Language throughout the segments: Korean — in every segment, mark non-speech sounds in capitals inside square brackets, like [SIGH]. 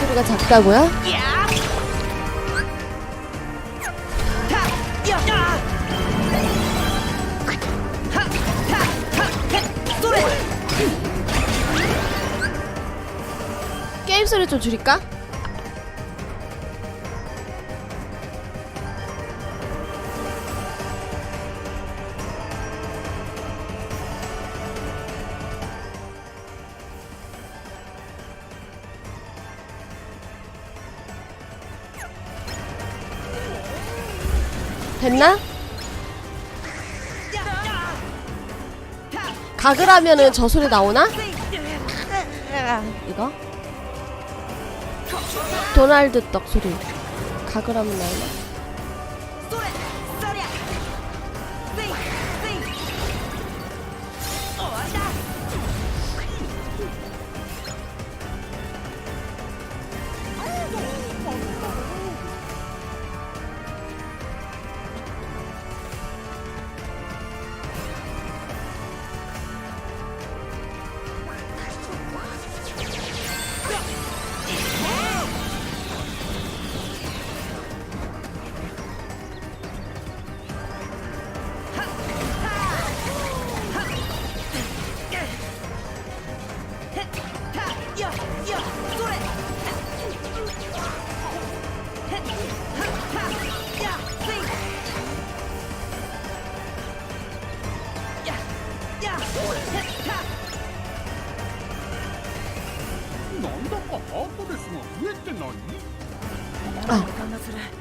소리가 작다고요? 게임 소리 좀 줄일까? 됐나? 각을 하면은 저 소리 나오나? 이거? 도날드 떡 소리 각을 하면 나오나?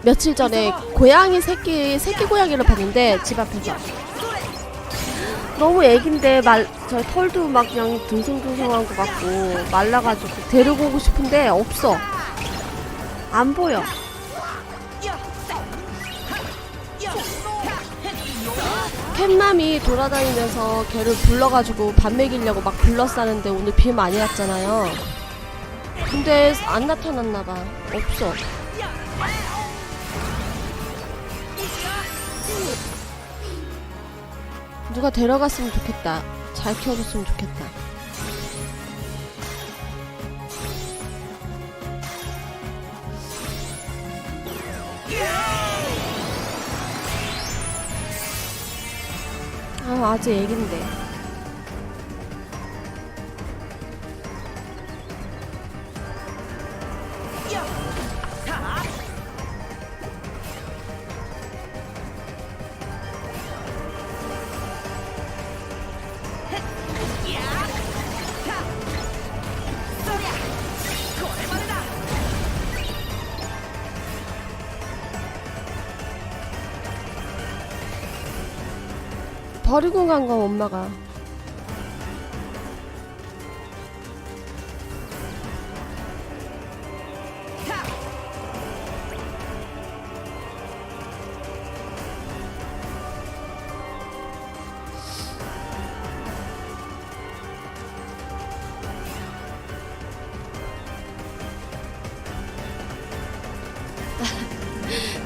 며칠 전에 고양이 새끼 새끼 고양이를 봤는데 집 앞에서. 너무 애긴데 말 저 털도 막 그냥 둥성둥성한 것 같고 말라가지고 데리고 오고 싶은데 없어. 안 보여. 캣남이 돌아다니면서 걔를 불러가지고 밥 먹이려고 막 불러싸는데 오늘 비 많이 왔잖아요 근데 안 나타났나봐 없어 누가 데려갔으면 좋겠다. 잘 키워줬으면 좋겠다. 아, 아직 애긴데. 버리고 간 건 엄마가.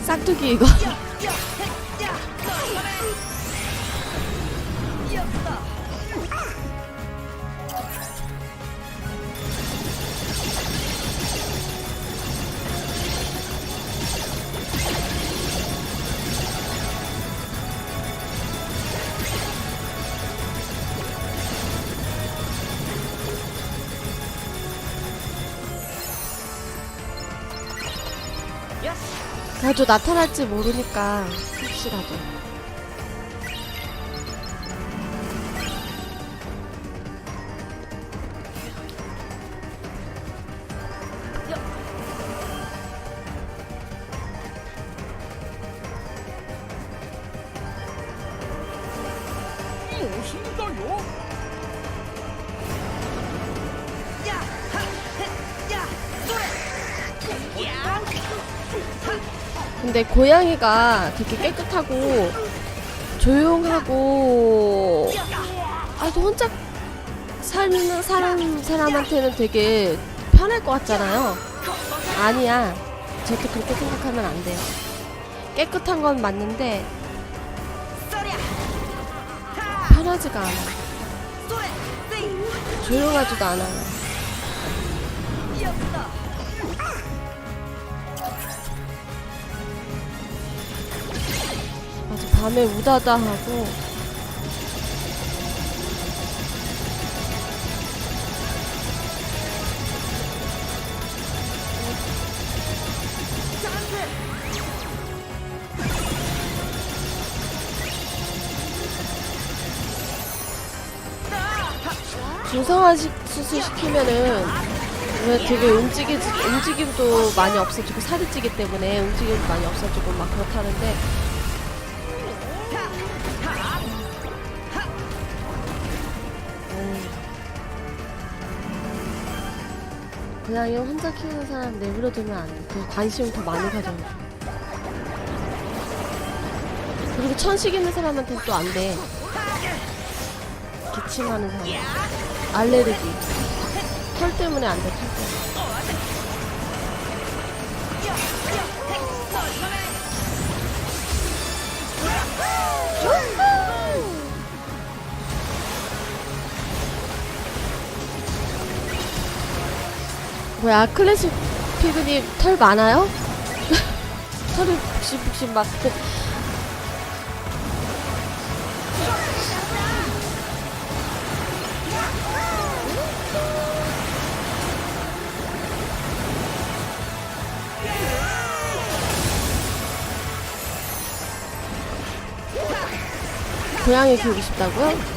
싹두기 이거. [LAUGHS] 나타날지 모르니까 혹시라도. 근데 고양이가 되게 깨끗하고 조용하고 아주 혼자 사는 사람 사람한테는 되게 편할 것 같잖아요. 아니야. 절대 그렇게 생각하면 안 돼요. 깨끗한 건 맞는데 편하지가 않아. 조용하지도 않아요. 맞아 밤에 우다다 하고. 중성화 시- 수술 시키면은 왜 되게 움직이 움직임도 많이 없어지고 살이 찌기 때문에 움직임도 많이 없어지고 막 그렇다는데 고양이 혼자 키우는 사람 내버려 두면 안 돼. 그 관심을 더 많이 가져요. 그리고 천식 있는 사람한테는 또 안 돼. 기침하는 사람. 알레르기. 털 때문에 안 돼, 털 때문에. 뭐야, 클래식 피그님 털 많아요? [LAUGHS] 털이 북실북실 막. 그- 고양이 키우고 싶다고요?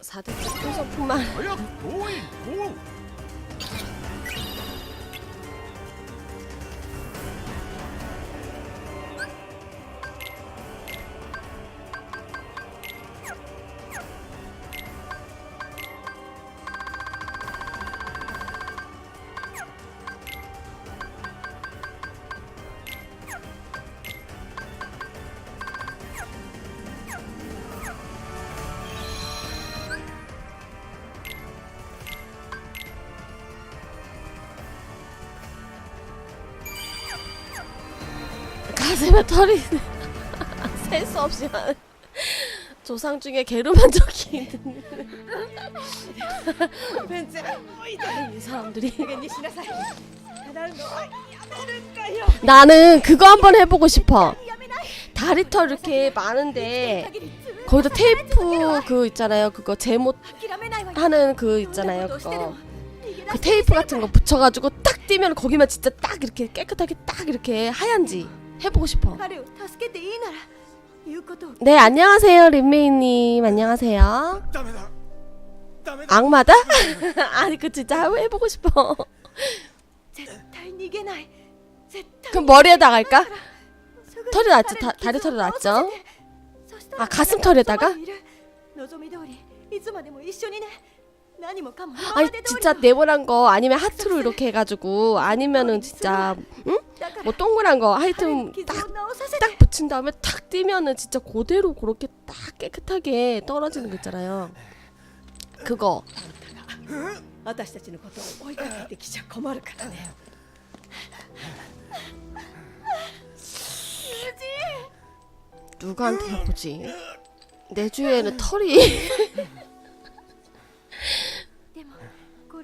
사대째 풍선풍만. 털이 셀수 없이 많은 조상 중에 적이 있는. 이 사람들이. 나는 그거 한번 해보고 싶어. 다리털 이렇게 많은데 거기다 테이프 그 있잖아요. 그거 제못 하는 그 있잖아요. 그거. 그 테이프 같은 거 붙여가지고 딱 띄면 거기만 진짜 딱 이렇게 깨끗하게 딱 이렇게 하얀지 해보고 싶어 彼を助けていいなら言うことを 네 안녕하세요 린메이님 안녕하세요 ダメだダメだ 악마다? 아니 그 진짜 한번 해보고 싶어 絶対逃げない絶対 그럼 머리에다 갈까? すぐ 털이 났죠 彼 다, に 다리 傷 털이 を治さ 났죠 せてそしたら 아 가슴털에다가? そばにいる望み通りいつまでも一緒にね何もかも今 아니 まで通り 진짜 네모난 거 아니면 하트로 이렇게 해가지고 아니면은 진짜 응? だから 뭐 동그란 거 彼 하여튼 に傷 딱 を治させて 딱 붙인 다음에 탁 띄면은 진짜 그대로 그렇게 딱 깨끗하게 떨어지는 거 있잖아요. 그거 私たちのことを追いかけてきちゃ困るからね 누구한테 해보지? 내 주위에는 털이 [LAUGHS]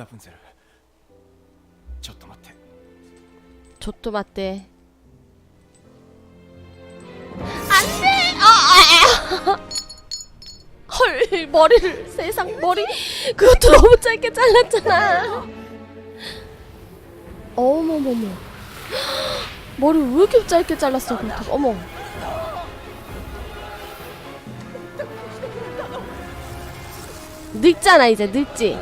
ラプンツェルちょっと待って 조또 맞대. 안 돼! 아, 아, 아. 헐, 머리를, 세상, 머리. 그것도 너무 짧게 잘랐잖아. 어머머머. 머리 왜 이렇게 짧게 잘랐어, 그것도. 어머. 늙잖아, 이제, 늙지?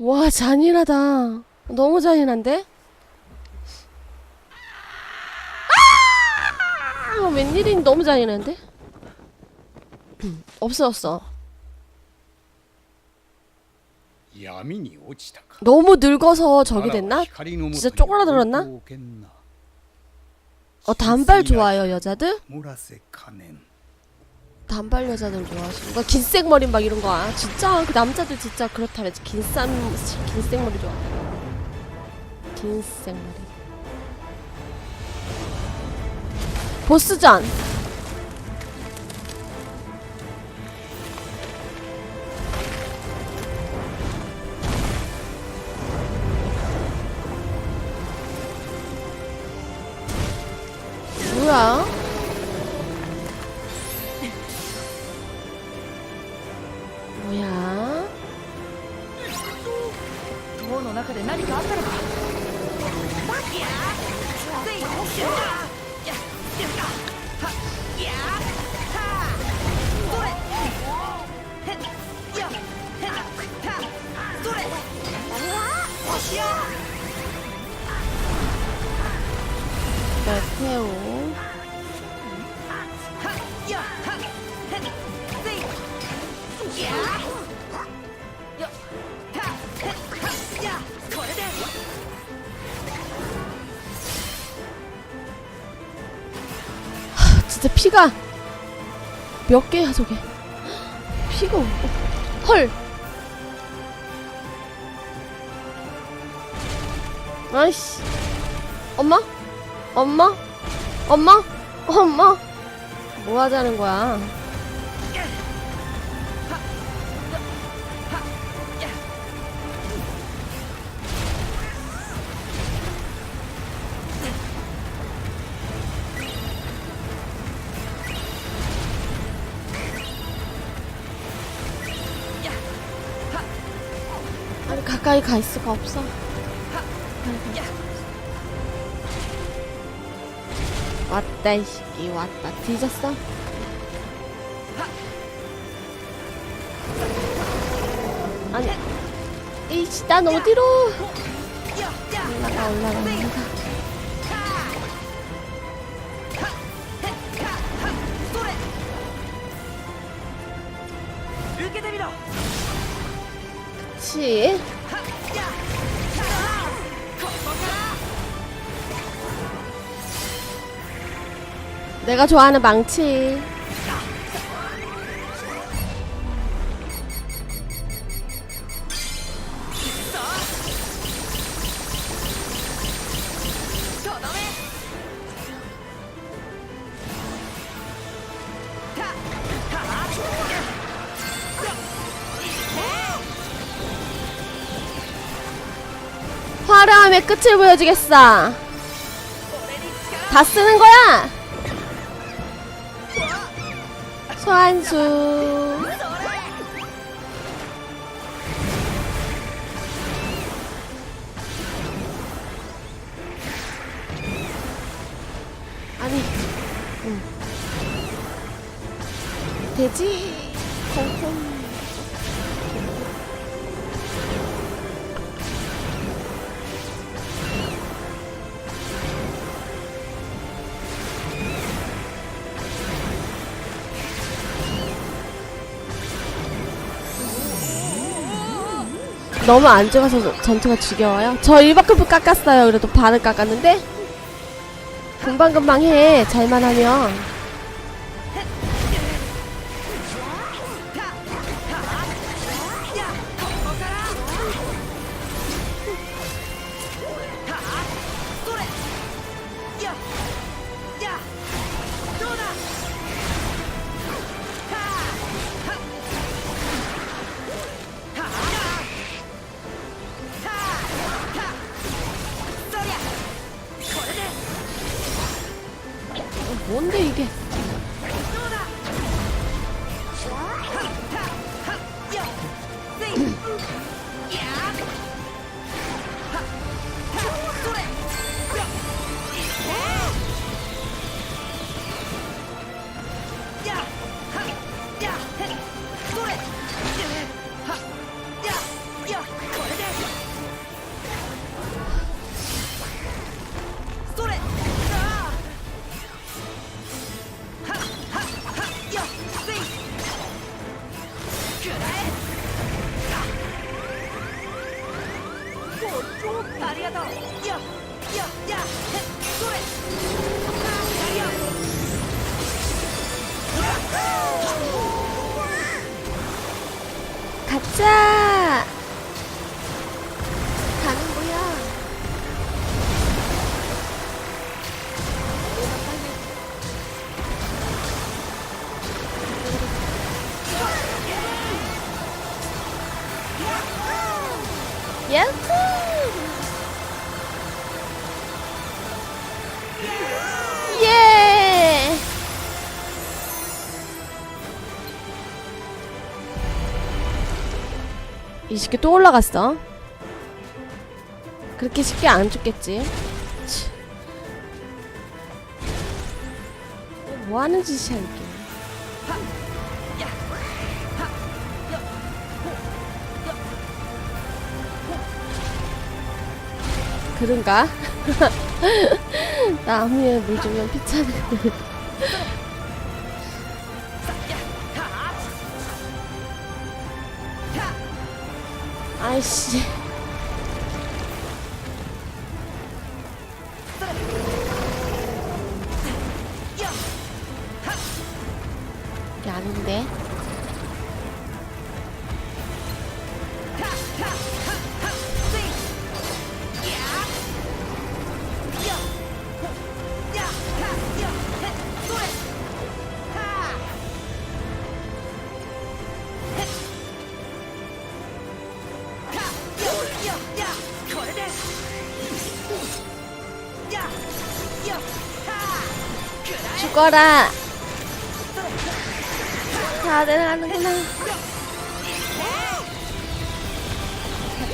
와 잔인하다 너무 잔인한데? 아! 웬일인 너무 잔인한데? [CLEARS THROAT] 없어졌어 너무 늙어서 저기 됐나? 진짜 쪼그라들었나? 어 단발 좋아요 여자들? 단발 여자들 좋아하시는 거? 긴색 머리 막 이런 거 아, 진짜 그 남자들 진짜 그렇다면 긴싼 긴색 머리 좋아 긴색 머리. 보스전. 몇 개야 저게? 피가 어- 헐. 아이씨. 엄마? 엄마? 엄마? 엄마? 뭐 하자는 거야? 가까이 갈 수가 없어. 왔다 이 새끼. 왔다. 뒤졌어? 아니 이씨 난 어디로? 올라가 올라가. 올라가 그치 내가 좋아하는 망치. 화려함의 끝을 보여주겠어. 다 쓰는 거야 소환수 아니 응. 돼지 너무 안 죽어서 전투가 지겨워요? 저 일바크프 깎았어요. 그래도 반을 깎았는데? 금방금방 해. 잘만 하면. 예! 이 새끼 또 올라갔어. 그렇게 쉽게 안 죽겠지. 치. 뭐 하는 짓이야, 이게. 그런가? [LAUGHS] 나무에 물 주면 피차는. 아이씨. 죽어라. 다들 하는구나.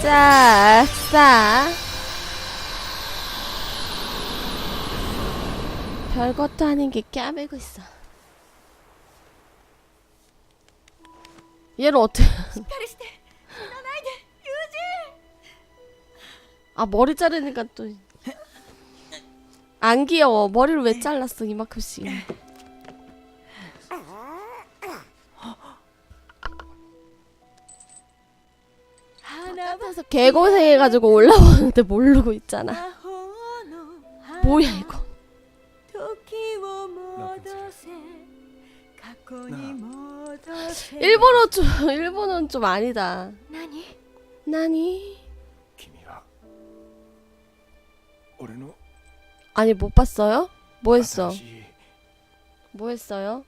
자, 싸. 별것도 아닌 게 까매고 있어. 얘를 어떻게? 아 머리 자르니까 또. 안 귀여워. 머리를 왜 잘랐어 이만큼씩? 그래서 개고생해가지고 올라오는데 모르고 있잖아. 魔法の 뭐야 이거? 時を戻せ過去に戻せ 일본어 좀 일본어는 좀 아니다. 何 나니? 君は俺の 아니 못 봤어요? 뭐 했어? 뭐 했어요?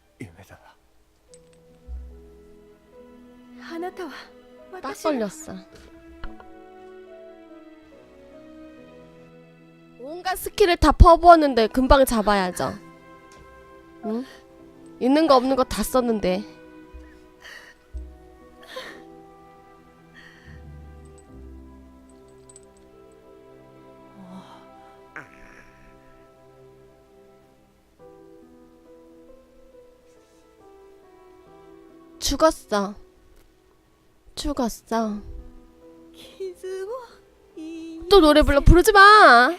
딱 걸렸어. 온갖 스킬을 다 퍼부었는데 금방 잡아야죠. 응? 있는 거 없는 거 다 썼는데. 죽었어. 죽었어. 또 노래 불러 부르지 마.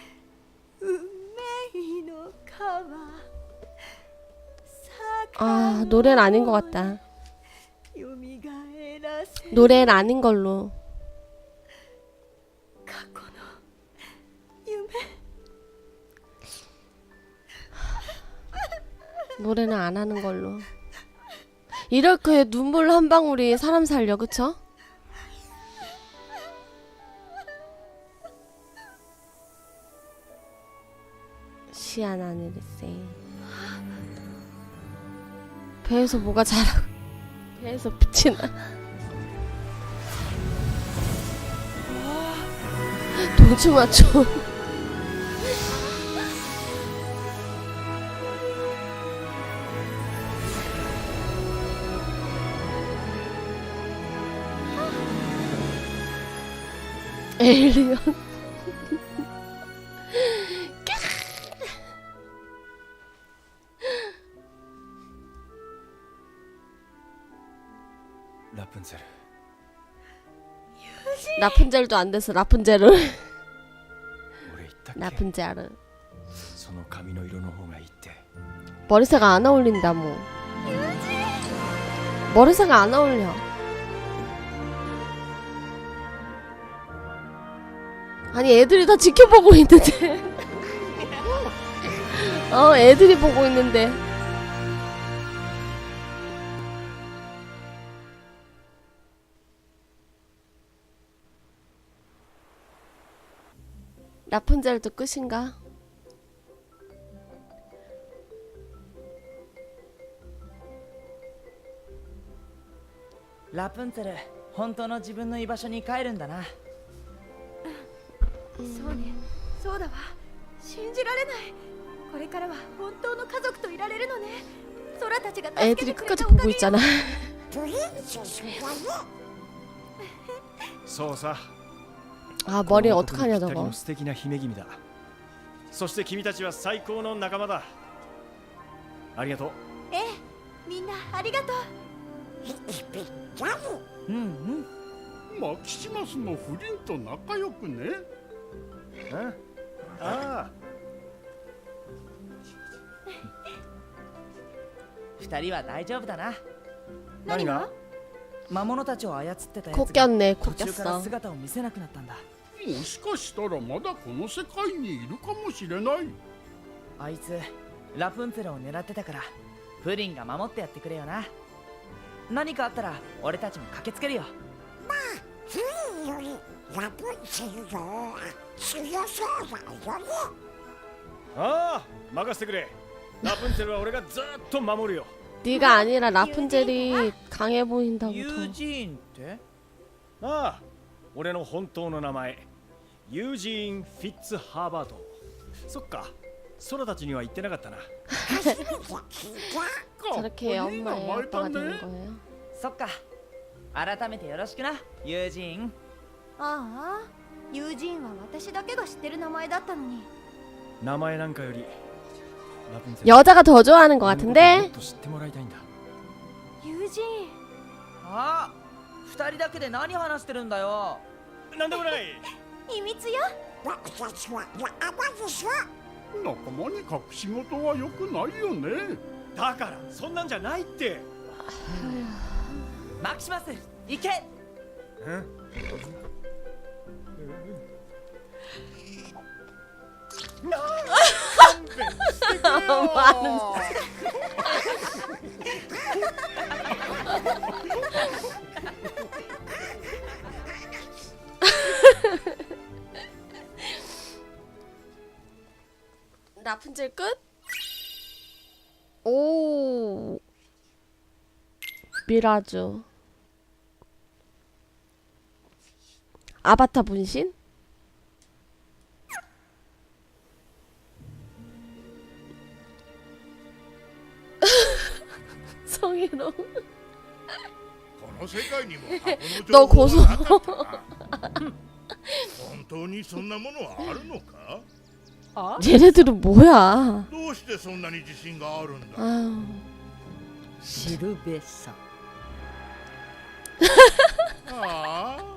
아 노래는 아닌 것 같다. 노래는 아닌 걸로. 노래는 안 하는 걸로. 이렇게 눈물 한 방울이 사람 살려, 그쵸? 시아나는 일세. 배에서 뭐가 자라고. 배에서 빛이 나. 동충하초. 엘리언. 라푼젤. 라푼젤도 안 돼서 라푼젤을. 라푼젤을. 머리색 안 어울린다 뭐. 머리색 안 어울려. 아니 애들이 다 지켜보고 있는데 [LAUGHS] 어 애들이 보고 있는데 라푼젤도 끝인가? ラプンツェル本当の自分の居場所に帰るんだな そうねそうだわ信じられないこれからは本当の家族といられるのね空たちが助け 애들이 てくれ 끝까지 たお 보고 かげ 있잖아 そうさ 아 머리 この 어떡하냐 男にぴったり 저거 の素敵な姫君だそして君たちは最高の仲間だありがとうええみんなありがとううんうんマキシマスもフリンと仲良くねうん ああ。二人は大丈夫だな。何が？魔物たちを操ってたやつが途中から姿を見せなくなったんだ。もしかしたらまだこの世界にいるかもしれない。あいつラプンツェルを狙ってたからプリンが守ってやってくれよな。何かあったら俺たちも駆けつけるよ。 フリンよりラプンツェルの方が強そうだよねああ任せてくれラプンツェルは俺がずっと守るよ 네가 아니라 라푼젤이 강해 보인다고 ユ 더 ージーンってああ俺の本当の名前ユージーン・フィッツハーバートそっか空たちには言ってなかったな 저렇게 かっこいい名 엄마의 前 아빠가 だ 되는 ね 거예요 そっか 改めてよろしくなユージーンああ友人は私だけが知ってる名前だったのに名前なんかよりラプンツェル 여자가 더 좋아하는 것 俺のことも 같은데 っと知ってもらいたいんだ友人あ二人だけで何話してるんだよなんでもない[LAUGHS] 秘密よ僕たちは仲間でしょ仲間に隠し事は良くないよねだからそんなんじゃないって 막시마스 이켓 라푼젤 [LAUGHS] 끝? 오. 미라주. 아바타 분신? 성희롱 この世界にも箱の情報はなかったな本当にそんなものはあるのか 얘네들은 뭐야 どうしてそんなに自信があるんだ 아유 知るべさああ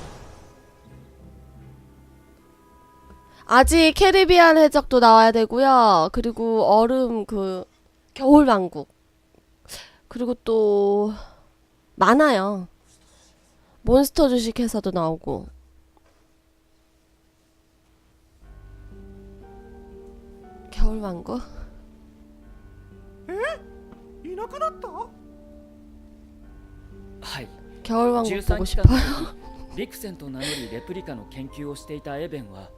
아직 캐리비안 해적도 나와야 되고요. 그리고 얼음 그 겨울 왕국. 그리고 또 많아요. 몬스터 주식회사도 나오고. 겨울 왕국? いなくなったはい 겨울 왕국 13 보고 期間 싶어요. の時ビクセンと名乗りレプリカの研究をしていたエベンは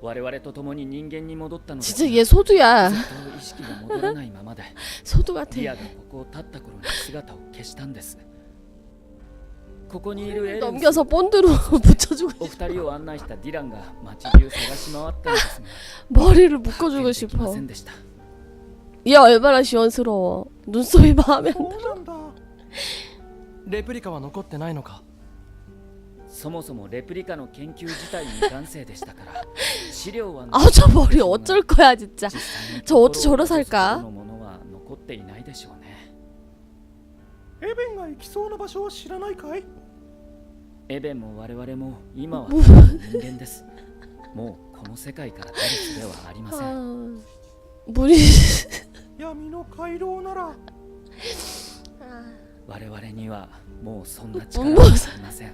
我々と共に人間に戻ったのです 진짜 얘 소두야. ずっと意識が戻らないままで [LAUGHS] 소두 같아. リアがここを立った頃に姿を消したんですここにいるエレンさ[LAUGHS] ん 넘겨서 본드로 붙여주고 お二人を案内したディランが街中探し回ったんですが 머리를 [LAUGHS] 発 묶어주고 見できま 싶어. せんでした 얘 얼마나 시원스러워. 눈썹이 마음에 안 들어. なんだレプリカは残ってないのか そもそもレプリカの研究自体未完成でしたから[LAUGHS] 資料は 아 저 머리 어쩔 거야 진짜. 実際に 저 어떻게 心を 저러 落とす 살까? ほどのものは残っていないでしょうねエベンが行きそうな場所を知らないかいエベンも我々も今はもうただの人間ですもうこの世界から出る術ではありません 아... 물이 [LAUGHS] 闇の回廊なら我々にはもうそんな力もうはありません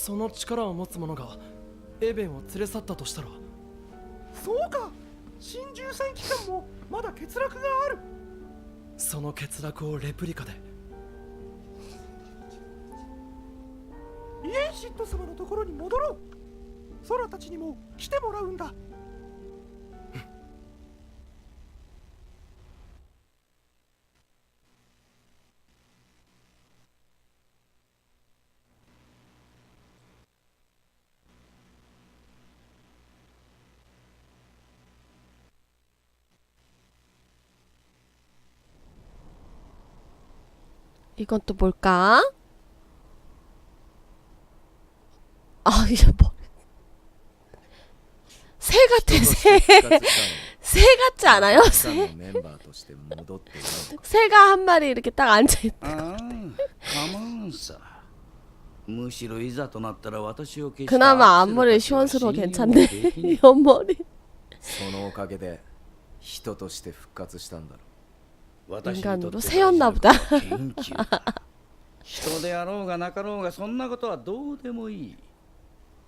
その力を持つ者がエベンを連れ去ったとしたら。そうか。新13機関もまだ欠落がある。その欠落をレプリカで。イエンシット様のところに戻ろう。ソラたちにも来てもらうんだ「 이건 또 뭘까? 아 [LAUGHS] 이게 뭐? 새 같아 새. 새 같지 않아요? 새? メンバーとして戻っているのか 새가 한 마리 이렇게 딱 앉아 있. ああ構わんさむしろいざとなったら私を消した 그나마 アクセル 앞머리 たちは 시원스러워 信用 괜찮네. できない 옆머리. [LAUGHS] そのおかげで人として復活したんだろ私にとって 인간으로 새였나 보다. 研究だ人であろうがなかろうがそんなことはどうでもいい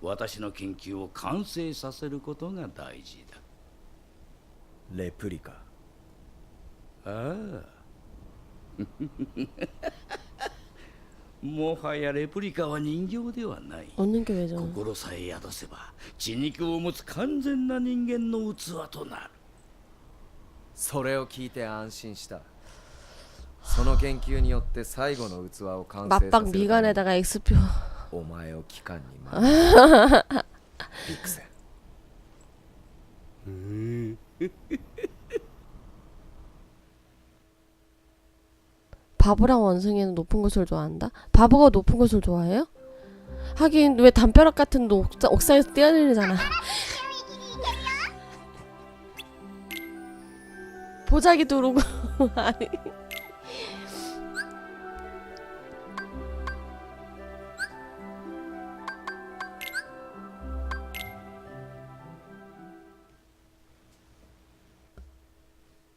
私の研究を完成させることが大事だうレプリカああもはやレプリカは人形ではない 웃는 게 왜 저래? 心さえ宿せば血肉を持つ完全な人間の器となるそれを聞いて安心した その研究によって最後の器を完成させる 맞박 ために 미간에다가 X표. お前を機関に回るビクセン 바보랑 원숭이는 높은 곳을 좋아한다? 바보가 높은 곳을 좋아해요? 하긴 왜 담벼락 같은 데 옥상, 옥상에서 뛰어내리잖아 보자기 두르고 [LAUGHS] 아니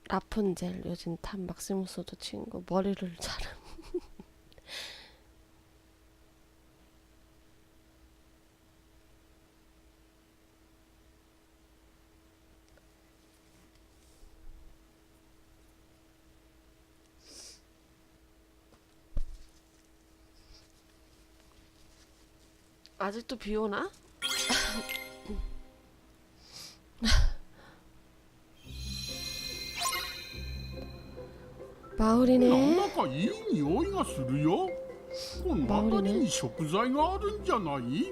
라푼젤 요즘 탑 막시무스도 친구 머리를 [LAUGHS] 자른 아직도 비 오나? バオリねなんだかいい匂いがするよ。この中に食材があるんじゃない？